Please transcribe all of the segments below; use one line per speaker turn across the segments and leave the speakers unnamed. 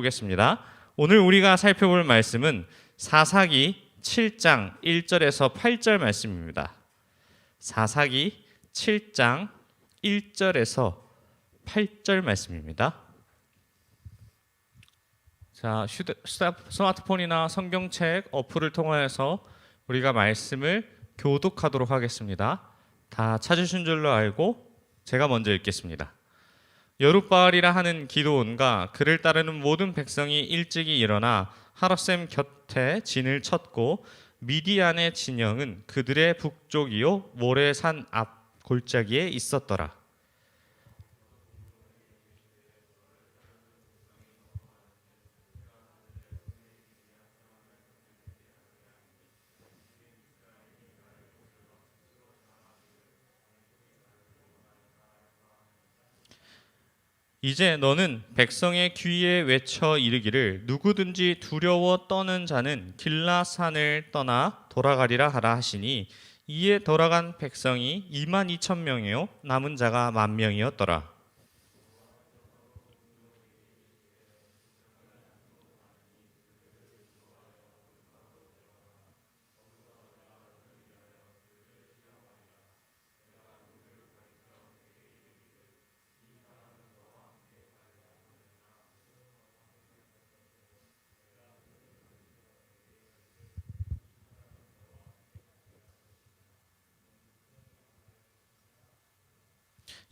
살펴보겠습니다. 오늘 우리가 살펴볼 말씀은 사사기 7장 1절에서 8절 말씀입니다. 사사기 7장 1절에서 8절 말씀입니다. 자, 휴대, 스마트폰이나 성경책 어플을 통하여서 우리가 말씀을 교독하도록 하겠습니다. 다 찾으신 줄로 알고 제가 먼저 읽겠습니다. 여룻바알이라 하는 기도원과 그를 따르는 모든 백성이 일찍이 일어나 하라셈 곁에 진을 쳤고 미디안의 진영은 그들의 북쪽이요 모래산 앞 골짜기에 있었더라. 이제 너는 백성의 귀에 외쳐 이르기를 누구든지 두려워 떠는 자는 길라산을 떠나 돌아가리라 하라 하시니 이에 돌아간 백성이 2만 2천 명이요 남은 자가 만 명이었더라.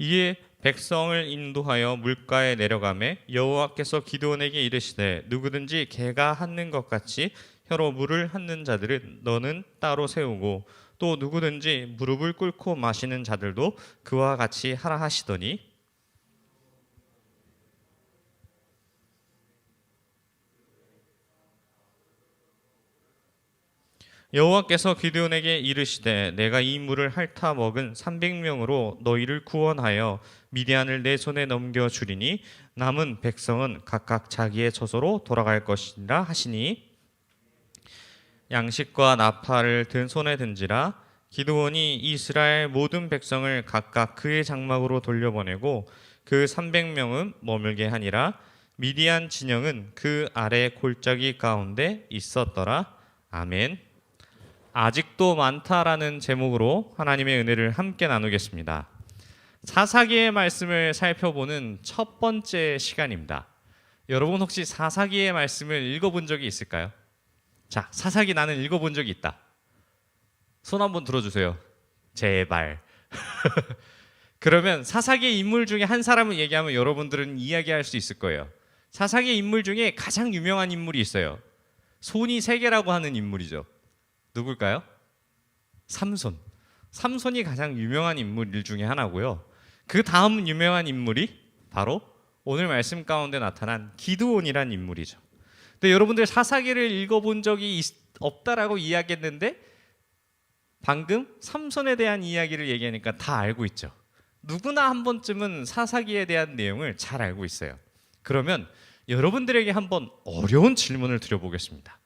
이에 백성을 인도하여 물가에 내려가매 여호와께서 기드온에게 이르시되 누구든지 개가 핥는 것 같이 혀로 물을 핥는 자들은 너는 따로 세우고 또 누구든지 무릎을 꿇고 마시는 자들도 그와 같이 하라 하시더니 여호와께서 기드온에게 이르시되 내가 이 물을 핥아 먹은 300명으로 너희를 구원하여 미디안을 내 손에 넘겨 주리니 남은 백성은 각각 자기의 처소로 돌아갈 것이라 하시니. 양식과 나팔을 든 손에 든지라 기드온이 이스라엘 모든 백성을 각각 그의 장막으로 돌려보내고 그 300명은 머물게 하니라. 미디안 진영은 그 아래 골짜기 가운데 있었더라. 아멘. 아직도 많다라는 제목으로 하나님의 은혜를 함께 나누겠습니다. 사사기의 말씀을 살펴보는 첫 번째 시간입니다. 여러분 혹시 사사기의 말씀을 읽어본 적이 있을까요? 자, 사사기 나는 읽어본 적이 있다. 손 한번 들어주세요. 제발. 그러면 사사기의 인물 중에 한 사람을 얘기하면 여러분들은 이야기할 수 있을 거예요. 사사기의 인물 중에 가장 유명한 인물이 있어요. 손이 세 개라고 하는 인물이죠. 누굴까요? 삼손. 삼손이 가장 유명한 인물 중에 하나고요. 그 다음 유명한 인물이 바로 오늘 말씀 가운데 나타난 기드온이란 인물이죠. 근데 여러분들 사사기를 읽어본 적이 있- 없다라고 이야기했는데 방금 삼손에 대한 이야기를 얘기하니까 다 알고 있죠. 누구나 한 번쯤은 사사기에 대한 내용을 잘 알고 있어요. 그러면 여러분들에게 한번 어려운 질문을 드려보겠습니다.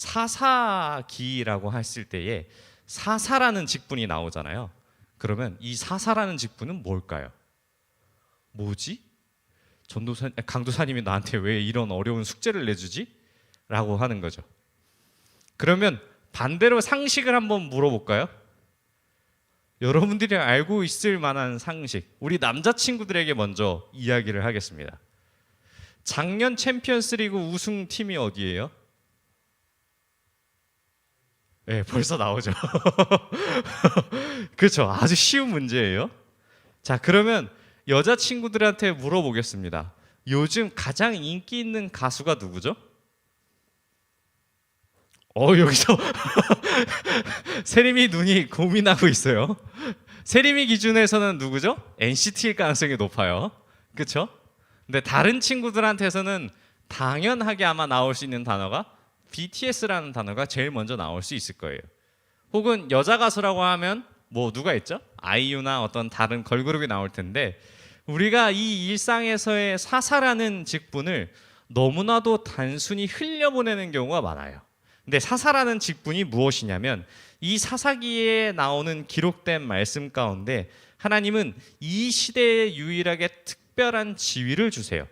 사사기라고 했을 때에 사사라는 직분이 나오잖아요. 그러면 이 사사라는 직분은 뭘까요? 뭐지? 전도사 강도사님이 나한테 왜 이런 어려운 숙제를 내주지? 라고 하는 거죠. 그러면 반대로 상식을 한번 물어볼까요? 여러분들이 알고 있을 만한 상식, 우리 남자친구들에게 먼저 이야기를 하겠습니다. 작년 챔피언스리그 우승 팀이 어디예요? 네, 벌써 나오죠. 그렇죠. 아주 쉬운 문제예요. 자, 그러면 여자 친구들한테 물어보겠습니다. 요즘 가장 인기 있는 가수가 누구죠? 어, 여기서 세림이 눈이 고민하고 있어요. 세림이 기준에서는 누구죠? NCT일 가능성이 높아요. 그렇죠? 근데 다른 친구들한테서는 당연하게 아마 나올 수 있는 단어가 BTS라는 단어가 제일 먼저 나올 수 있을 거예요. 혹은 여자 가수라고 하면 뭐 누가 있죠? 아이유나 어떤 다른 걸그룹이 나올 텐데 우리가 이 일상에서의 사사라는 직분을 너무나도 단순히 흘려보내는 경우가 많아요. 근데 사사라는 직분이 무엇이냐면 이 사사기에 나오는 기록된 말씀 가운데 하나님은 이 시대에 유일하게 특별한 지위를 주세요.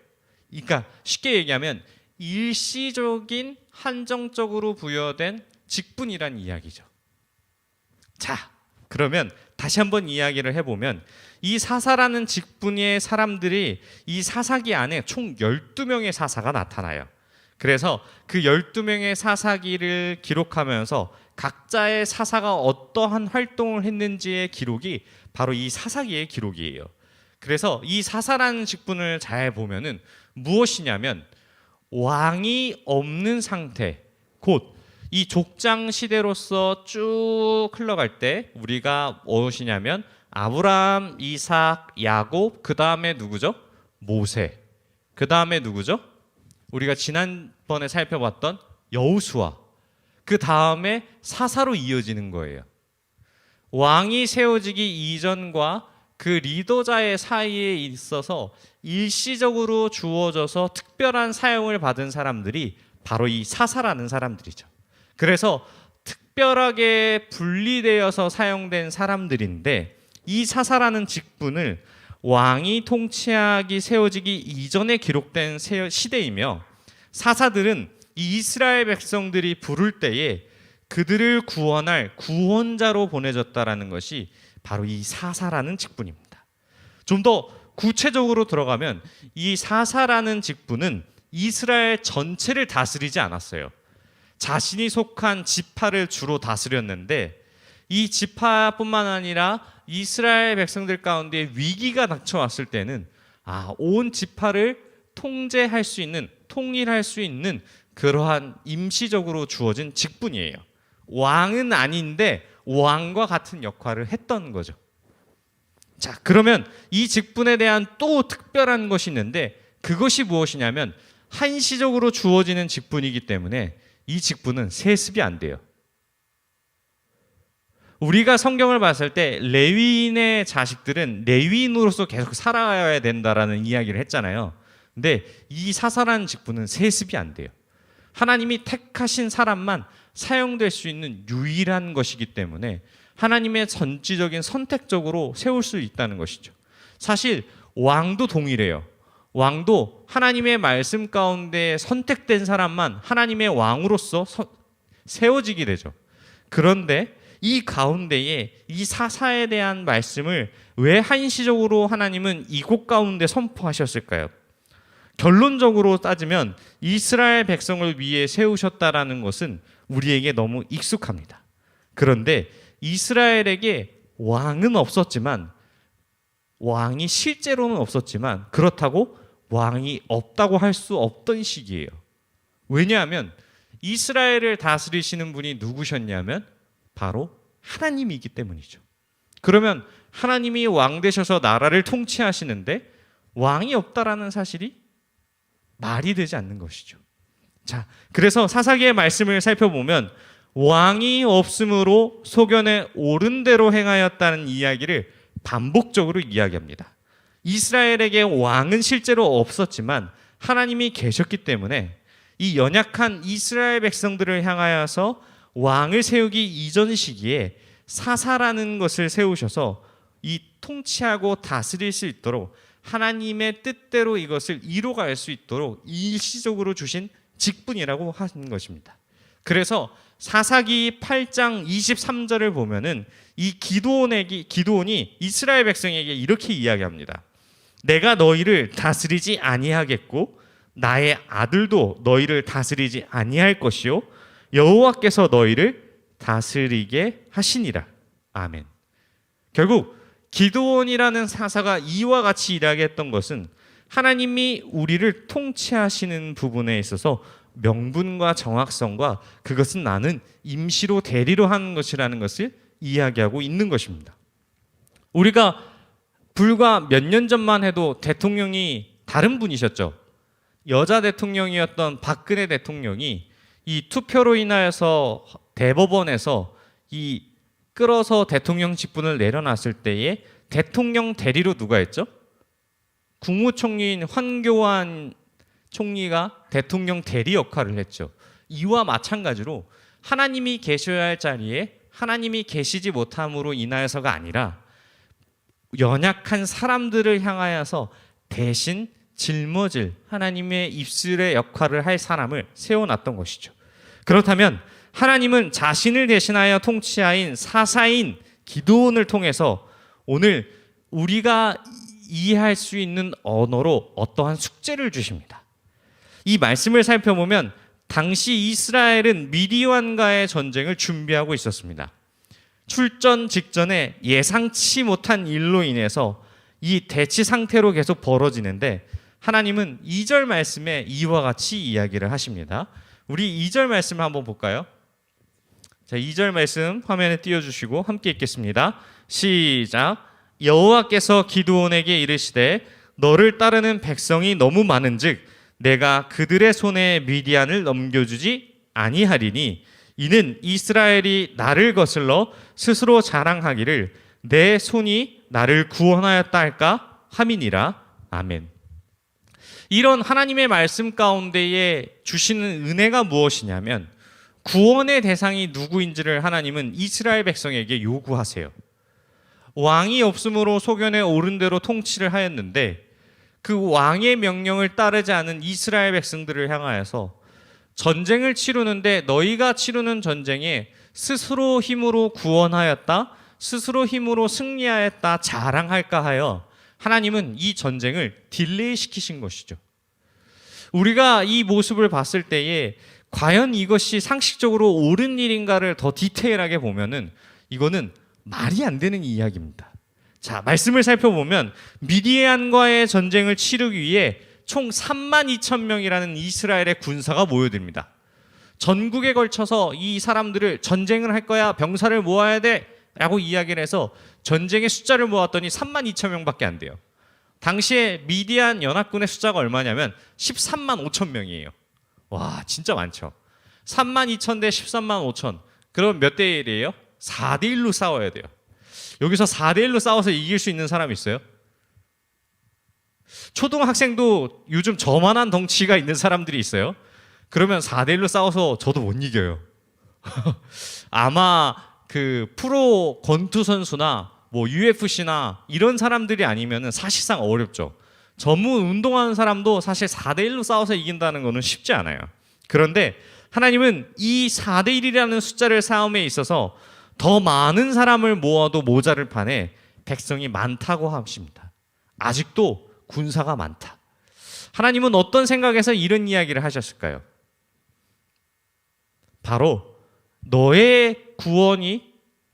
그러니까 쉽게 얘기하면 일시적인 한정적으로 부여된 직분이란 이야기죠. 자, 그러면 다시 한번 이야기를 해보면 이 사사라는 직분의 사람들이 이 사사기 안에 총 12명의 사사가 나타나요. 그래서 그 12명의 사사기를 기록하면서 각자의 사사가 어떠한 활동을 했는지의 기록이 바로 이 사사기의 기록이에요. 그래서 이 사사라는 직분을 잘 보면은 무엇이냐면 왕이 없는 상태, 곧 이 족장 시대로서 쭉 흘러갈 때 우리가 무엇이냐면 아브라함, 이삭, 야곱, 그 다음에 누구죠? 모세. 그 다음에 누구죠? 우리가 지난번에 살펴봤던 여우수아. 그 다음에 사사로 이어지는 거예요. 왕이 세워지기 이전과 그 리더자의 사이에 있어서 일시적으로 주어져서 특별한 사용을 받은 사람들이 바로 이 사사라는 사람들이죠. 그래서 특별하게 분리되어서 사용된 사람들인데 이 사사라는 직분을 왕이 통치하기 세워지기 이전에 기록된 세- 시대이며 사사들은 이 이스라엘 백성들이 부를 때에 그들을 구원할 구원자로 보내졌다라는 것이 바로 이 사사라는 직분입니다. 좀 더 구체적으로 들어가면 이 사사라는 직분은 이스라엘 전체를 다스리지 않았어요. 자신이 속한 지파를 주로 다스렸는데 이 지파뿐만 아니라 이스라엘 백성들 가운데 위기가 닥쳐왔을 때는 아, 온 지파를 통제할 수 있는 통일할 수 있는 그러한 임시적으로 주어진 직분이에요. 왕은 아닌데 왕과 같은 역할을 했던 거죠. 자, 그러면 이 직분에 대한 또 특별한 것이 있는데 그것이 무엇이냐면 한시적으로 주어지는 직분이기 때문에 이 직분은 세습이 안 돼요. 우리가 성경을 봤을 때 레위인의 자식들은 레위인으로서 계속 살아야 된다라는 이야기를 했잖아요. 근데 이 사사라는 직분은 세습이 안 돼요. 하나님이 택하신 사람만 사용될 수 있는 유일한 것이기 때문에 하나님의 전지적인 선택적으로 세울 수 있다는 것이죠. 사실 왕도 동일해요. 왕도 하나님의 말씀 가운데 선택된 사람만 하나님의 왕으로서 서- 세워지게 되죠. 그런데 이 가운데에 이 사사에 대한 말씀을 왜 한시적으로 하나님은 이곳 가운데 선포하셨을까요? 결론적으로 따지면 이스라엘 백성을 위해 세우셨다라는 것은 우리에게 너무 익숙합니다. 그런데 이스라엘에게 왕은 없었지만 왕이 실제로는 없었지만 그렇다고 왕이 없다고 할 수 없던 시기예요. 왜냐하면 이스라엘을 다스리시는 분이 누구셨냐면 바로 하나님이기 때문이죠. 그러면 하나님이 왕 되셔서 나라를 통치하시는데 왕이 없다라는 사실이 말이 되지 않는 것이죠. 자, 그래서 사사기의 말씀을 살펴보면 왕이 없으므로 소견에 옳은 대로 행하였다는 이야기를 반복적으로 이야기합니다. 이스라엘에게 왕은 실제로 없었지만 하나님이 계셨기 때문에 이 연약한 이스라엘 백성들을 향하여서 왕을 세우기 이전 시기에 사사라는 것을 세우셔서 이 통치하고 다스릴 수 있도록 하나님의 뜻대로 이것을 이루어갈 수 있도록 일시적으로 주신 직분이라고 하는 것입니다. 그래서 사사기 8장 23절을 보면은 이 기도원에게 기도원이 이스라엘 백성에게 이렇게 이야기합니다. 내가 너희를 다스리지 아니하겠고 나의 아들도 너희를 다스리지 아니할 것이요 여호와께서 너희를 다스리게 하시니라. 아멘. 결국 기도원이라는 사사가 이와 같이 일하게 했던 것은 하나님이 우리를 통치하시는 부분에 있어서 명분과 정확성과 그것은 나는 임시로 대리로 하는 것이라는 것을 이야기하고 있는 것입니다. 우리가 불과 몇 년 전만 해도 대통령이 다른 분이셨죠. 여자 대통령이었던 박근혜 대통령이 이 투표로 인하여서 대법원에서 이 끌어서 대통령 직분을 내려놨을 때에 대통령 대리로 누가 했죠? 국무총리인 황교안 총리가 대통령 대리 역할을 했죠. 이와 마찬가지로 하나님이 계셔야 할 자리에 하나님이 계시지 못함으로 인하여서가 아니라 연약한 사람들을 향하여서 대신 짊어질 하나님의 입술의 역할을 할 사람을 세워놨던 것이죠. 그렇다면 하나님은 자신을 대신하여 통치하인 사사인 기도원을 통해서 오늘 우리가 이해할 수 있는 언어로 어떠한 숙제를 주십니다. 이 말씀을 살펴보면 당시 이스라엘은 미디안과의 전쟁을 준비하고 있었습니다. 출전 직전에 예상치 못한 일로 인해서 이 대치 상태로 계속 벌어지는데 하나님은 2절 말씀에 이와 같이 이야기를 하십니다. 우리 2절 말씀을 한번 볼까요? 자, 2절 말씀 화면에 띄워 주시고 함께 읽겠습니다. 시작. 여호와께서 기드온에게 이르시되 너를 따르는 백성이 너무 많은즉 내가 그들의 손에 미디안을 넘겨주지 아니하리니 이는 이스라엘이 나를 거슬러 스스로 자랑하기를 내 손이 나를 구원하였다 할까 함이니라 아멘. 이런 하나님의 말씀 가운데에 주시는 은혜가 무엇이냐면 구원의 대상이 누구인지를 하나님은 이스라엘 백성에게 요구하세요. 왕이 없으므로 소견에 오른 대로 통치를 하였는데 그 왕의 명령을 따르지 않은 이스라엘 백성들을 향하여서 전쟁을 치르는데 너희가 치르는 전쟁에 스스로 힘으로 구원하였다, 스스로 힘으로 승리하였다 자랑할까 하여 하나님은 이 전쟁을 딜레이 시키신 것이죠. 우리가 이 모습을 봤을 때에 과연 이것이 상식적으로 옳은 일인가를 더 디테일하게 보면은 이거는 말이 안 되는 이야기입니다. 자, 말씀을 살펴보면 미디안과의 전쟁을 치르기 위해 총 3만 2천 명이라는 이스라엘의 군사가 모여듭니다. 전국에 걸쳐서 이 사람들을 전쟁을 할 거야, 병사를 모아야 돼 라고 이야기를 해서 전쟁의 숫자를 모았더니 3만 2천 명밖에 안 돼요. 당시에 미디안 연합군의 숫자가 얼마냐면 13만 5천 명이에요. 와, 진짜 많죠. 3만 2천 대 13만 5천. 그럼 몇 대 1이에요? 4대 1로 싸워야 돼요. 여기서 4대 1로 싸워서 이길 수 있는 사람 있어요? 초등학생도 요즘 저만한 덩치가 있는 사람들이 있어요. 그러면 4대 1로 싸워서 저도 못 이겨요. 아마 그 프로 권투 선수나 뭐 UFC나 이런 사람들이 아니면은 사실상 어렵죠. 전문 운동하는 사람도 사실 4대 1로 싸워서 이긴다는 거는 쉽지 않아요. 그런데 하나님은 이 4대 1이라는 숫자를 싸움에 있어서 더 많은 사람을 모아도 모자를 판에 백성이 많다고 하십니다. 아직도 군사가 많다. 하나님은 어떤 생각에서 이런 이야기를 하셨을까요? 바로 너의 구원이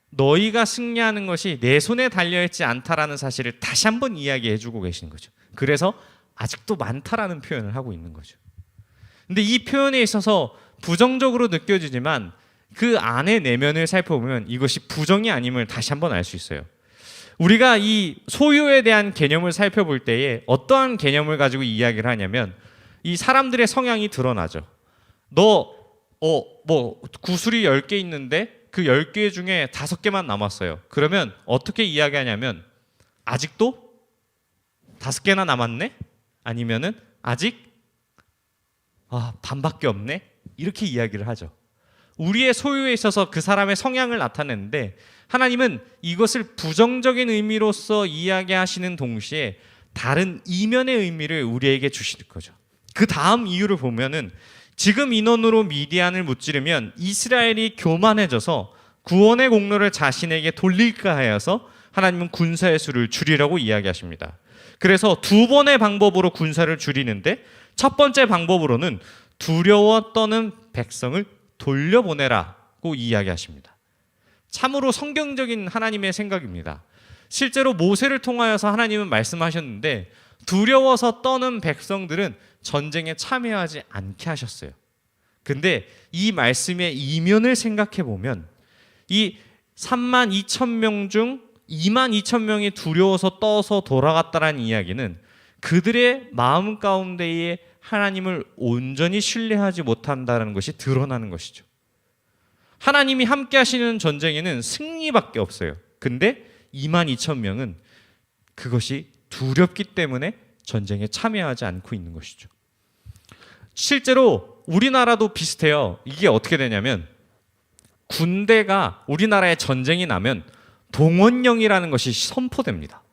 너희가 승리하는 것이 내 손에 달려있지 않다라는 사실을 다시 한번 이야기해 주고 계시는 거죠. 그래서 아직도 많다라는 표현을 하고 있는 거죠. 근데 이 표현에 있어서 부정적으로 느껴지지만 그 안의 내면을 살펴보면 이것이 부정이 아님을 다시 한번 알 수 있어요. 우리가 이 소유에 대한 개념을 살펴볼 때에 어떠한 개념을 가지고 이야기를 하냐면 이 사람들의 성향이 드러나죠. 너, 어, 뭐, 구슬이 10개 있는데 그 10개 중에 5개만 남았어요. 그러면 어떻게 이야기하냐면 아직도 다섯 개나 남았네? 아니면은 아직 아, 반밖에 없네? 이렇게 이야기를 하죠. 우리의 소유에 있어서 그 사람의 성향을 나타내는데 하나님은 이것을 부정적인 의미로서 이야기하시는 동시에 다른 이면의 의미를 우리에게 주시는 거죠. 그 다음 이유를 보면은 지금 인원으로 미디안을 무찌르면 이스라엘이 교만해져서 구원의 공로를 자신에게 돌릴까 하여서 하나님은 군사의 수를 줄이라고 이야기하십니다. 그래서 두 번의 방법으로 군사를 줄이는데 첫 번째 방법으로는 두려워 떠는 백성을 돌려보내라고 이야기하십니다. 참으로 성경적인 하나님의 생각입니다. 실제로 모세를 통하여서 하나님은 말씀하셨는데 두려워서 떠는 백성들은 전쟁에 참여하지 않게 하셨어요. 근데 이 말씀의 이면을 생각해 보면 이 3만 2천 명 중 2만 2천 명이 두려워서 떠서 돌아갔다라는 이야기는 그들의 마음 가운데에 하나님을 온전히 신뢰하지 못한다는 것이 드러나는 것이죠. 하나님이 함께 하시는 전쟁에는 승리밖에 없어요. 근데 2만 2천 명은 그것이 두렵기 때문에 전쟁에 참여하지 않고 있는 것이죠. 실제로 우리나라도 비슷해요. 이게 어떻게 되냐면 군대가 우리나라에 전쟁이 나면 동원령이라는 것이 선포됩니다.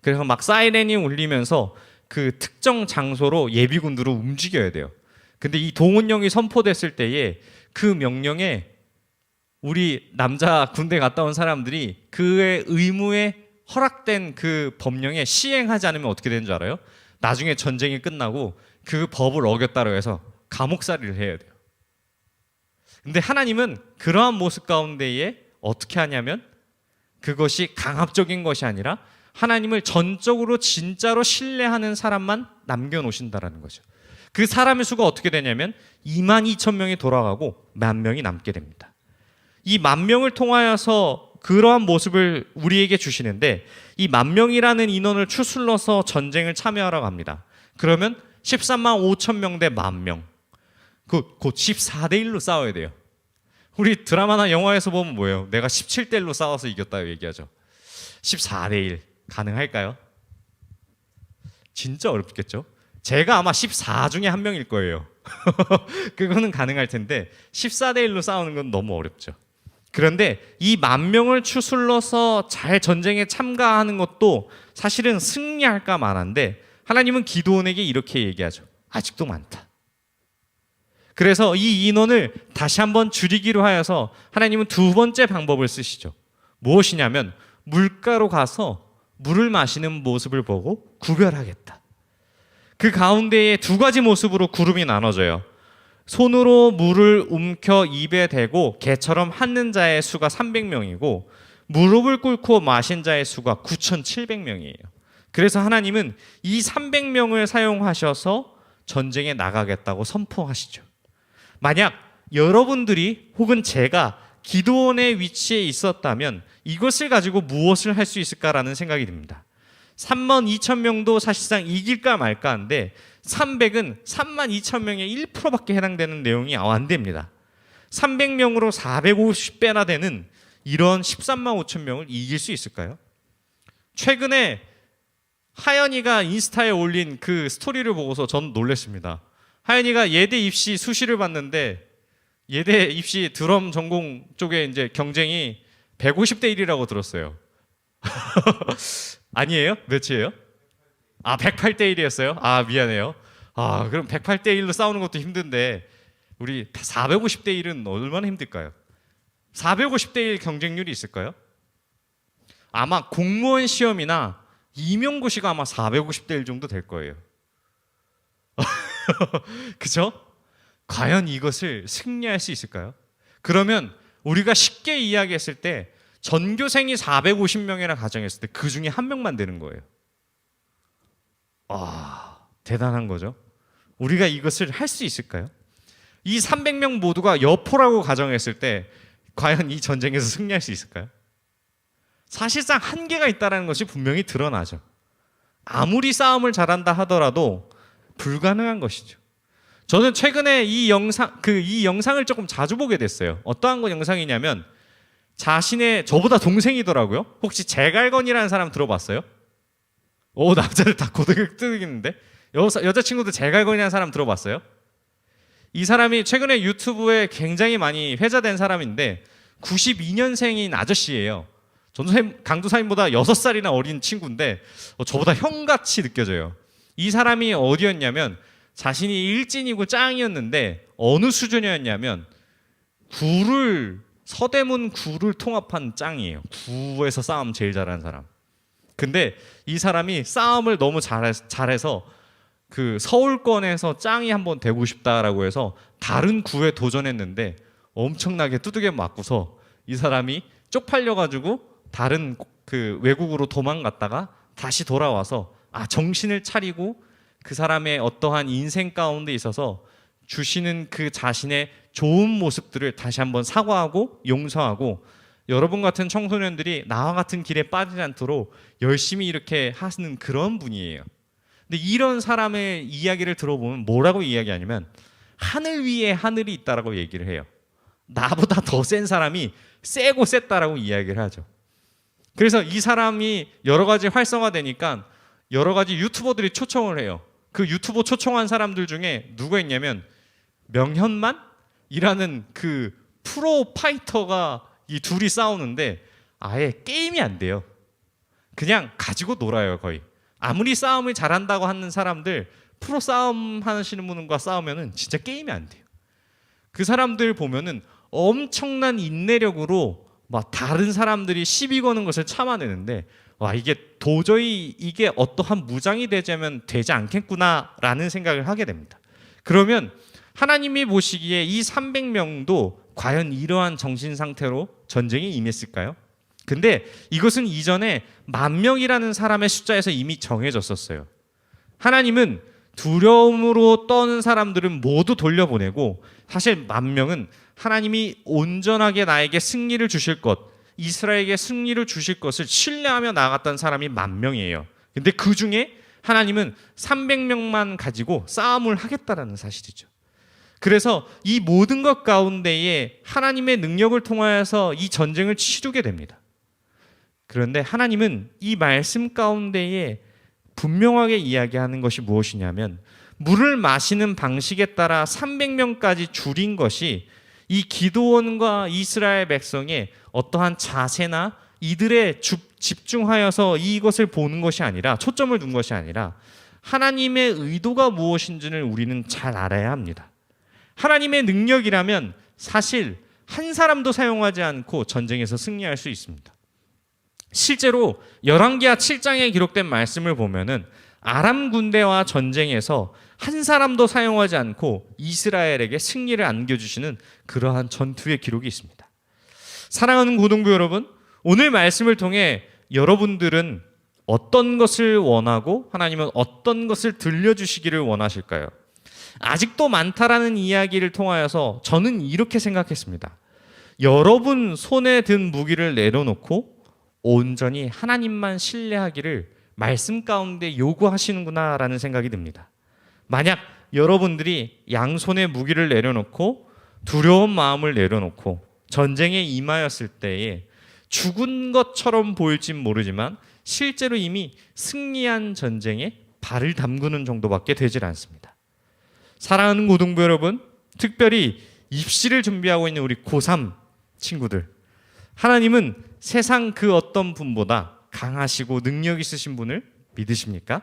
그래서 막 사이렌이 울리면서 그 특정 장소로 예비군으로 움직여야 돼요. 근데 이 동원령이 선포됐을 때에 그 명령에 우리 남자 군대 갔다 온 사람들이 그의 의무에 허락된 그 법령에 시행하지 않으면 어떻게 되는 줄 알아요? 나중에 전쟁이 끝나고 그 법을 어겼다고 해서 감옥살이를 해야 돼요. 근데 하나님은 그러한 모습 가운데에 어떻게 하냐면 그것이 강압적인 것이 아니라 하나님을 전적으로 진짜로 신뢰하는 사람만 남겨놓으신다라는 거죠. 그 사람의 수가 어떻게 되냐면 2만 2천 명이 돌아가고 만 명이 남게 됩니다. 이 만 명을 통하여서 그러한 모습을 우리에게 주시는데 이 만 명이라는 인원을 추슬러서 전쟁을 참여하라고 합니다. 그러면 13만 5천 명대 만 명. 그, 곧 14대 1로 싸워야 돼요. 우리 드라마나 영화에서 보면 뭐예요? 내가 17대 1로 싸워서 이겼다 얘기하죠. 14대 1 가능할까요? 진짜 어렵겠죠? 제가 아마 14 중에 한 명일 거예요. 그거는 가능할 텐데 14대 1로 싸우는 건 너무 어렵죠. 그런데 이 만 명을 추슬러서 잘 전쟁에 참가하는 것도 사실은 승리할까 만한데 하나님은 기도원에게 이렇게 얘기하죠. 아직도 많다. 그래서 이 인원을 다시 한번 줄이기로 하여서 하나님은 두 번째 방법을 쓰시죠. 무엇이냐면 물가로 가서 물을 마시는 모습을 보고 구별하겠다. 그 가운데에 두 가지 모습으로 그룹이 나눠져요. 손으로 물을 움켜 입에 대고 개처럼 핥는 자의 수가 300명이고 무릎을 꿇고 마신 자의 수가 9,700명이에요. 그래서 하나님은 이 300명을 사용하셔서 전쟁에 나가겠다고 선포하시죠. 만약 여러분들이 혹은 제가 기도원의 위치에 있었다면 이것을 가지고 무엇을 할 수 있을까라는 생각이 듭니다. 3만 2천 명도 사실상 이길까 말까한데 300은 3만 2천 명의 1%밖에 해당되는 내용이 안 됩니다. 300명으로 450배나 되는 이런 13만 5천 명을 이길 수 있을까요? 최근에 하연이가 인스타에 올린 그 스토리를 보고서 전 놀랐습니다. 하연이가 예대 입시 수시를 봤는데 예대 입시 드럼 전공 쪽에 이제 경쟁이 150대 1이라고 들었어요. 아니에요? 몇이에요? 아, 108대 1이었어요? 아, 미안해요. 아, 그럼 108대 1로 싸우는 것도 힘든데 우리 450대 1은 얼마나 힘들까요? 450대 1 경쟁률이 있을까요? 아마 공무원 시험이나 임용고시가 아마 450대 1 정도 될 거예요. 그죠? 과연 이것을 승리할 수 있을까요? 그러면 우리가 쉽게 이야기했을 때 전교생이 450명이라 가정했을 때 그 중에 한 명만 되는 거예요. 아, 대단한 거죠. 우리가 이것을 할 수 있을까요? 이 300명 모두가 여포라고 가정했을 때 과연 이 전쟁에서 승리할 수 있을까요? 사실상 한계가 있다는 것이 분명히 드러나죠. 아무리 싸움을 잘한다 하더라도 불가능한 것이죠. 저는 최근에 이 영상 그 이 영상을 조금 자주 보게 됐어요. 어떠한 거 영상이냐면 자신의 저보다 동생이더라고요. 혹시 제갈건이라는 사람 들어봤어요? 오 남자들 다 고등을 뜨겠는데 여자 여자친구도 제갈건이라는 사람 들어봤어요? 이 사람이 최근에 유튜브에 굉장히 많이 회자된 사람인데 92년생인 아저씨예요. 전도사님 강도사님보다 6살이나 어린 친구인데 어, 저보다 형같이 느껴져요. 이 사람이 어디였냐면 자신이 일진이고 짱이었는데 어느 수준이었냐면 구를 서대문 구를 통합한 짱이에요. 구에서 싸움 제일 잘하는 사람. 근데 이 사람이 싸움을 너무 잘해, 잘해서 그 서울권에서 짱이 한번 되고 싶다라고 해서 다른 구에 도전했는데 엄청나게 두들겨 맞고서 이 사람이 쪽팔려 가지고 다른 그 외국으로 도망갔다가 다시 돌아와서 아 정신을 차리고 그 사람의 어떠한 인생 가운데 있어서 주시는 그 자신의 좋은 모습들을 다시 한번 사과하고 용서하고 여러분 같은 청소년들이 나와 같은 길에 빠지지 않도록 열심히 이렇게 하시는 그런 분이에요. 근데 이런 사람의 이야기를 들어보면 뭐라고 이야기하냐면 하늘 위에 하늘이 있다라고 얘기를 해요. 나보다 더 센 사람이 세고 셌다라고 이야기를 하죠. 그래서 이 사람이 여러 가지 활성화되니까 여러 가지 유튜버들이 초청을 해요. 그 유튜버 초청한 사람들 중에 누가 있냐면 명현만이라는 그 프로 파이터가 이 둘이 싸우는데 아예 게임이 안 돼요. 그냥 가지고 놀아요 거의. 아무리 싸움을 잘한다고 하는 사람들 프로 싸움 하시는 분과 싸우면은 진짜 게임이 안 돼요. 그 사람들 보면은 엄청난 인내력으로 막 다른 사람들이 시비 거는 것을 참아내는데 와 이게 도저히 이게 어떠한 무장이 되자면 되지 않겠구나라는 생각을 하게 됩니다. 그러면 하나님이 보시기에 이 300명도 과연 이러한 정신 상태로 전쟁에 임했을까요? 근데 이것은 이전에 만 명이라는 사람의 숫자에서 이미 정해졌었어요. 하나님은 두려움으로 떠는 사람들은 모두 돌려보내고 사실 만 명은 하나님이 온전하게 나에게 승리를 주실 것, 이스라엘에게 승리를 주실 것을 신뢰하며 나갔던 사람이 만 명이에요. 근데 그 중에 하나님은 300명만 가지고 싸움을 하겠다라는 사실이죠. 그래서 이 모든 것 가운데에 하나님의 능력을 통하여서 이 전쟁을 치르게 됩니다. 그런데 하나님은 이 말씀 가운데에 분명하게 이야기하는 것이 무엇이냐면 물을 마시는 방식에 따라 300명까지 줄인 것이 이 기도원과 이스라엘 백성의 어떠한 자세나 이들의 주- 집중하여서 이것을 보는 것이 아니라 초점을 둔 것이 아니라 하나님의 의도가 무엇인지를 우리는 잘 알아야 합니다. 하나님의 능력이라면 사실 한 사람도 사용하지 않고 전쟁에서 승리할 수 있습니다. 실제로 열왕기하 7장에 기록된 말씀을 보면은 아람 군대와 전쟁에서 한 사람도 사용하지 않고 이스라엘에게 승리를 안겨주시는 그러한 전투의 기록이 있습니다. 사랑하는 고등부 여러분, 오늘 말씀을 통해 여러분들은 어떤 것을 원하고 하나님은 어떤 것을 들려주시기를 원하실까요? 아직도 많다라는 이야기를 통하여서 저는 이렇게 생각했습니다. 여러분 손에 든 무기를 내려놓고 온전히 하나님만 신뢰하기를 말씀 가운데 요구하시는구나라는 생각이 듭니다. 만약 여러분들이 양손에 무기를 내려놓고 두려운 마음을 내려놓고 전쟁에 임하였을 때에 죽은 것처럼 보일진 모르지만 실제로 이미 승리한 전쟁에 발을 담그는 정도밖에 되질 않습니다. 사랑하는 고등부 여러분, 특별히 입시를 준비하고 있는 우리 고3 친구들, 하나님은 세상 그 어떤 분보다 강하시고 능력 있으신 분을 믿으십니까?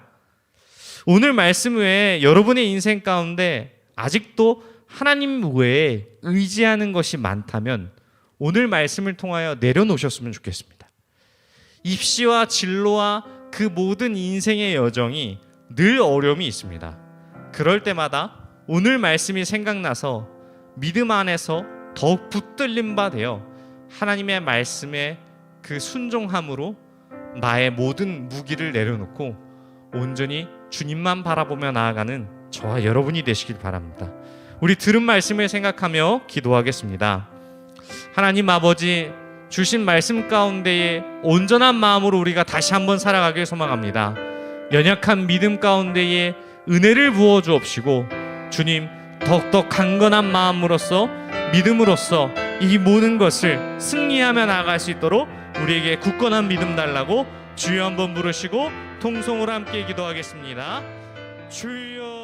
오늘 말씀 외에 여러분의 인생 가운데 아직도 하나님 외에 의지하는 것이 많다면 오늘 말씀을 통하여 내려놓으셨으면 좋겠습니다. 입시와 진로와 그 모든 인생의 여정이 늘 어려움이 있습니다. 그럴 때마다 오늘 말씀이 생각나서 믿음 안에서 더욱 붙들림 바 되어 하나님의 말씀에 그 순종함으로 나의 모든 무기를 내려놓고 온전히 주님만 바라보며 나아가는 저와 여러분이 되시길 바랍니다. 우리 들은 말씀을 생각하며 기도하겠습니다. 하나님 아버지 주신 말씀 가운데에 온전한 마음으로 우리가 다시 한번 살아가길 소망합니다. 연약한 믿음 가운데에 은혜를 부어 주옵시고 주님 더욱더 강건한 마음으로서 믿음으로써 이 모든 것을 승리하며 나아갈 수 있도록 우리에게 굳건한 믿음 달라고 주여 한번 부르시고 통성으로 함께 기도하겠습니다. 주여